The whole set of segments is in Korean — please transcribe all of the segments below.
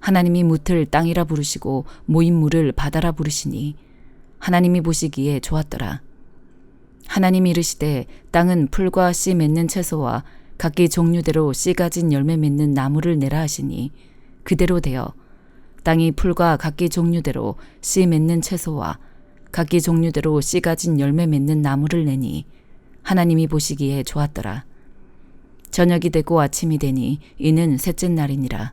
하나님이 무틀 땅이라 부르시고 모인 물을 바다라 부르시니 하나님이 보시기에 좋았더라. 하나님이 이르시되 땅은 풀과 씨 맺는 채소와 각기 종류대로 씨 가진 열매 맺는 나무를 내라 하시니 그대로 되어 땅이 풀과 각기 종류대로 씨 맺는 채소와 각기 종류대로 씨 가진 열매 맺는 나무를 내니 하나님이 보시기에 좋았더라. 저녁이 되고 아침이 되니 이는 셋째 날이니라.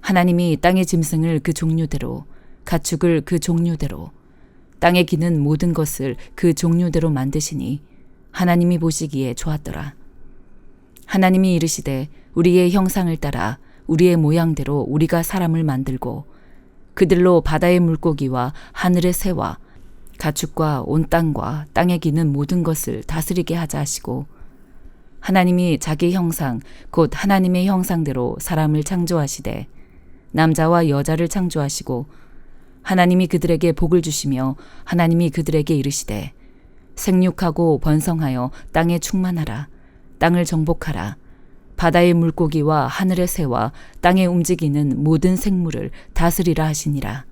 하나님이 땅의 짐승을 그 종류대로, 가축을 그 종류대로, 땅에 기는 모든 것을 그 종류대로 만드시니 하나님이 보시기에 좋았더라. 하나님이 이르시되 우리의 형상을 따라 우리의 모양대로 우리가 사람을 만들고 그들로 바다의 물고기와 하늘의 새와 가축과 온 땅과 땅에 기는 모든 것을 다스리게 하자 하시고 하나님이 자기 형상 곧 하나님의 형상대로 사람을 창조하시되 남자와 여자를 창조하시고 하나님이 그들에게 복을 주시며 하나님이 그들에게 이르시되 생육하고 번성하여 땅에 충만하라 땅을 정복하라. 바다의 물고기와 하늘의 새와 땅에 움직이는 모든 생물을 다스리라 하시니라.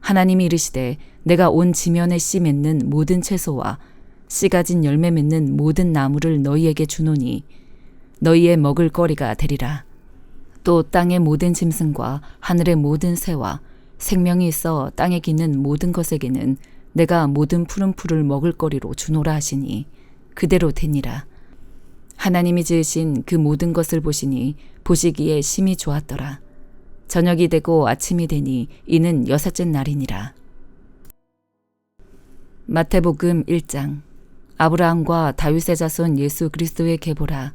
하나님이 이르시되 내가 온 지면에 씨 맺는 모든 채소와 씨 가 진 열매 맺는 모든 나무를 너희에게 주노니 너희의 먹을 거리가 되리라 또 땅의 모든 짐승과 하늘의 모든 새와 생명이 있어 땅에 기는 모든 것에게는 내가 모든 푸른 풀을 먹을 거리로 주노라 하시니 그대로 되니라. 하나님이 지으신 그 모든 것을 보시니 보시기에 심히 좋았더라. 저녁이 되고 아침이 되니 이는 여섯째 날이니라. 마태복음 1장 아브라함과 다윗의 자손 예수 그리스도의 계보라.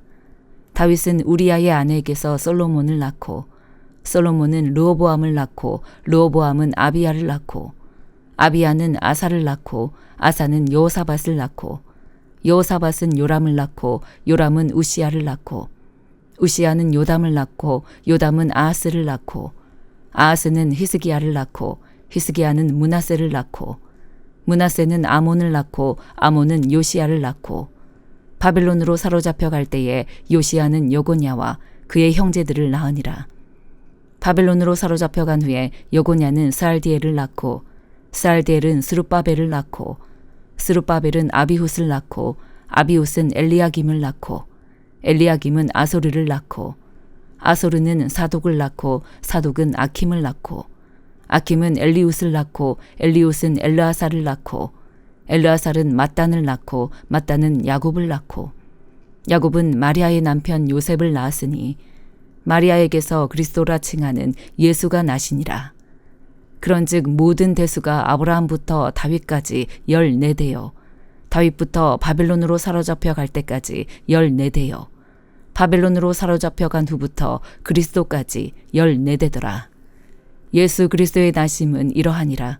다윗은 우리아의 아내에게서 솔로몬을 낳고 솔로몬은 르호보암을 낳고 르호보암은 아비야를 낳고 아비야는 아사를 낳고 아사는 여호사밧을 낳고 여호사밧은 요람을 낳고 요람은 우시야를 낳고 우시야는 요담을 낳고 요담은 아하스를 낳고 아하스는 히스기야를 낳고 히스기야는 문하세를 낳고 문하세는 아몬을 낳고 아몬은 요시야를 낳고 바벨론으로 사로잡혀 갈 때에 요시야는 여고냐와 그의 형제들을 낳으니라. 바벨론으로 사로잡혀 간 후에 여고냐는 스알디엘을 낳고 스알디엘은 스룹바벨을 낳고 스룹바벨은 아비훗을 낳고 아비훗은 엘리야김을 낳고 엘리야김은 아소르를 낳고 아소르는 사독을 낳고 사독은 아킴을 낳고 아킴은 엘리웃을 낳고 엘리웃은 엘르아사를 낳고 엘르아살은 mat단을 낳고 mat단은 야곱을 낳고 야곱은 마리아의 남편 요셉을 낳았으니 마리아에게서 그리스도라 칭하는 예수가 나시니라. 그런즉 모든 대수가 아브라함부터 다윗까지 열네 대요. 다윗부터 바벨론으로 사로잡혀 갈 때까지 열네 대요. 바벨론으로 사로잡혀 간 후부터 그리스도까지 열네 대더라. 예수 그리스도의 나심은 이러하니라.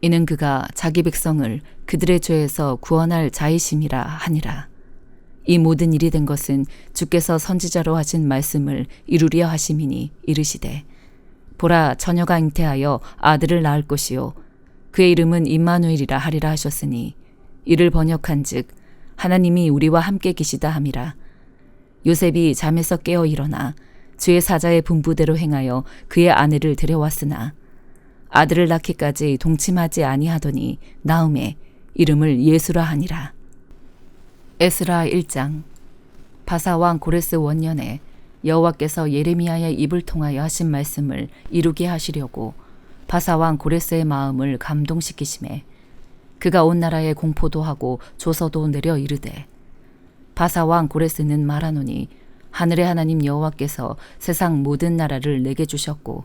이는 그가 자기 백성을 그들의 죄에서 구원할 자이심이라 하니라. 이 모든 일이 된 것은 주께서 선지자로 하신 말씀을 이루려 하심이니 이르시되 보라 처녀가 잉태하여 아들을 낳을 것이요 그의 이름은 임마누엘이라 하리라 하셨으니 이를 번역한즉 하나님이 우리와 함께 계시다 함이라 요셉이 잠에서 깨어 일어나 주의 사자의 분부대로 행하여 그의 아내를 데려왔으나 아들을 낳기까지 동침하지 아니하더니 나음에 이름을 예수라 하니라. 에스라 1장 바사왕 고레스 원년에 여호와께서 예레미야의 입을 통하여 하신 말씀을 이루게 하시려고 바사왕 고레스의 마음을 감동시키심에 그가 온 나라에 공포도 하고 조서도 내려 이르되 바사왕 고레스는 말하노니 하늘의 하나님 여호와께서 세상 모든 나라를 내게 주셨고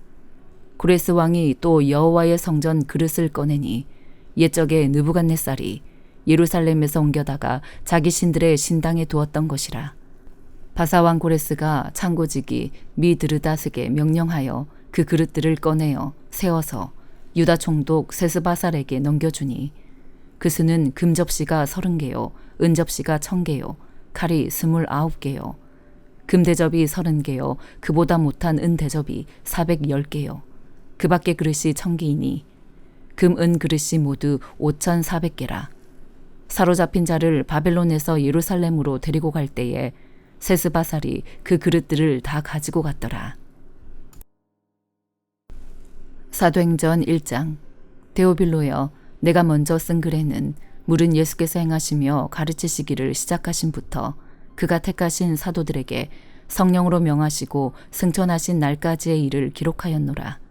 구레스 왕이 또 여호와의 성전 그릇을 꺼내니 옛적에 느부갓네 살이 예루살렘에서 옮겨다가 자기 신들의 신당에 두었던 것이라. 바사왕 고레스가 창고지기 미드르다스게 명령하여 그 그릇들을 꺼내어 세워서 유다 총독 세스바살에게 넘겨주니 그 수는 금접시가 서른 개요, 은접시가 천 개요, 칼이 스물아홉 개요, 금대접이 서른 개요, 그보다 못한 은대접이 사백열 개요. 그 밖의 그릇이 천 개이니 금, 은 그릇이 모두 오천사백 개라. 사로잡힌 자를 바벨론에서 예루살렘으로 데리고 갈 때에 세스바살이 그 그릇들을 다 가지고 갔더라. 사도행전 1장 데오빌로여 내가 먼저 쓴 글에는 물은 예수께서 행하시며 가르치시기를 시작하신부터 그가 택하신 사도들에게 성령으로 명하시고 승천하신 날까지의 일을 기록하였노라.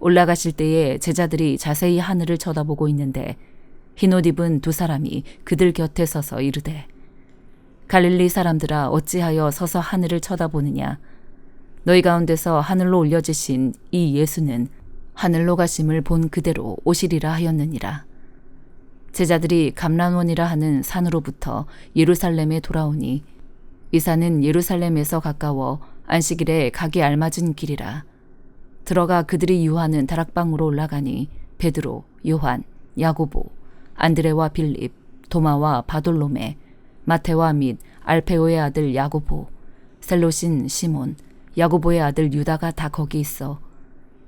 올라가실 때에 제자들이 자세히 하늘을 쳐다보고 있는데 흰옷 입은 두 사람이 그들 곁에 서서 이르되 갈릴리 사람들아 어찌하여 서서 하늘을 쳐다보느냐 너희 가운데서 하늘로 올려지신 이 예수는 하늘로 가심을 본 그대로 오시리라 하였느니라. 제자들이 감란원이라 하는 산으로부터 예루살렘에 돌아오니 이 산은 예루살렘에서 가까워 안식일에 가기 알맞은 길이라. 들어가 그들이 유하는 다락방으로 올라가니 베드로, 요한, 야고보, 안드레와 빌립, 도마와 바돌로메, 마테와 및 알페오의 아들 야고보, 셀로신 시몬, 야고보의 아들 유다가 다 거기 있어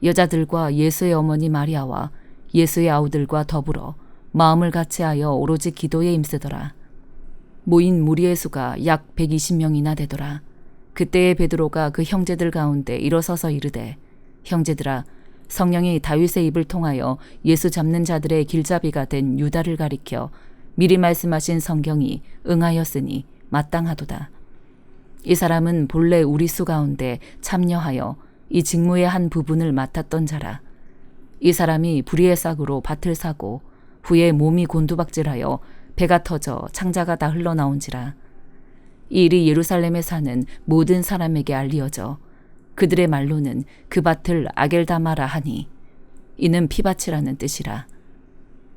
여자들과 예수의 어머니 마리아와 예수의 아우들과 더불어 마음을 같이하여 오로지 기도에 임쓰더라. 모인 무리의 수가 약 120명이나 되더라. 그때의 베드로가 그 형제들 가운데 일어서서 이르되 형제들아 성령이 다윗의 입을 통하여 예수 잡는 자들의 길잡이가 된 유다를 가리켜 미리 말씀하신 성경이 응하였으니 마땅하도다. 이 사람은 본래 우리 수 가운데 참여하여 이 직무의 한 부분을 맡았던 자라. 이 사람이 불의의 싹으로 밭을 사고 후에 몸이 곤두박질하여 배가 터져 창자가 다 흘러나온지라. 이 일이 예루살렘에 사는 모든 사람에게 알리어져 그들의 말로는 그 밭을 아겔다마라 하니 이는 피밭이라는 뜻이라.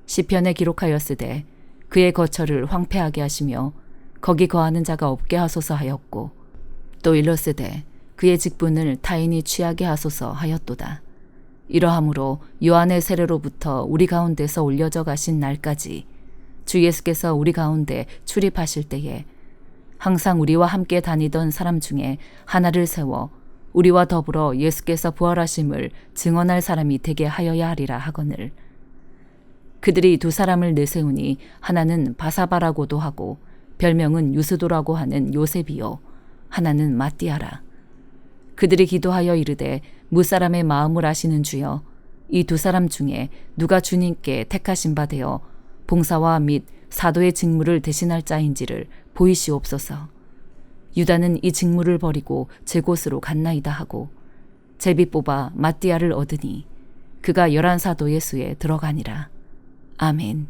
시편에 기록하였으되 그의 거처를 황폐하게 하시며 거기 거하는 자가 없게 하소서 하였고 또 일렀으되 그의 직분을 타인이 취하게 하소서 하였도다. 이러함으로 요한의 세례로부터 우리 가운데서 올려져 가신 날까지 주 예수께서 우리 가운데 출입하실 때에 항상 우리와 함께 다니던 사람 중에 하나를 세워 우리와 더불어 예수께서 부활하심을 증언할 사람이 되게 하여야 하리라 하거늘. 그들이 두 사람을 내세우니 하나는 바사바라고도 하고 별명은 유스도라고 하는 요셉이요. 하나는 마띠아라. 그들이 기도하여 이르되 무사람의 마음을 아시는 주여 이 두 사람 중에 누가 주님께 택하신 바 되어 봉사와 및 사도의 직무를 대신할 자인지를 보이시옵소서. 유다는 이 직무를 버리고 제 곳으로 갔나이다 하고 제비 뽑아 마띠아를 얻으니 그가 열한 사도의 수에 들어가니라. 아멘.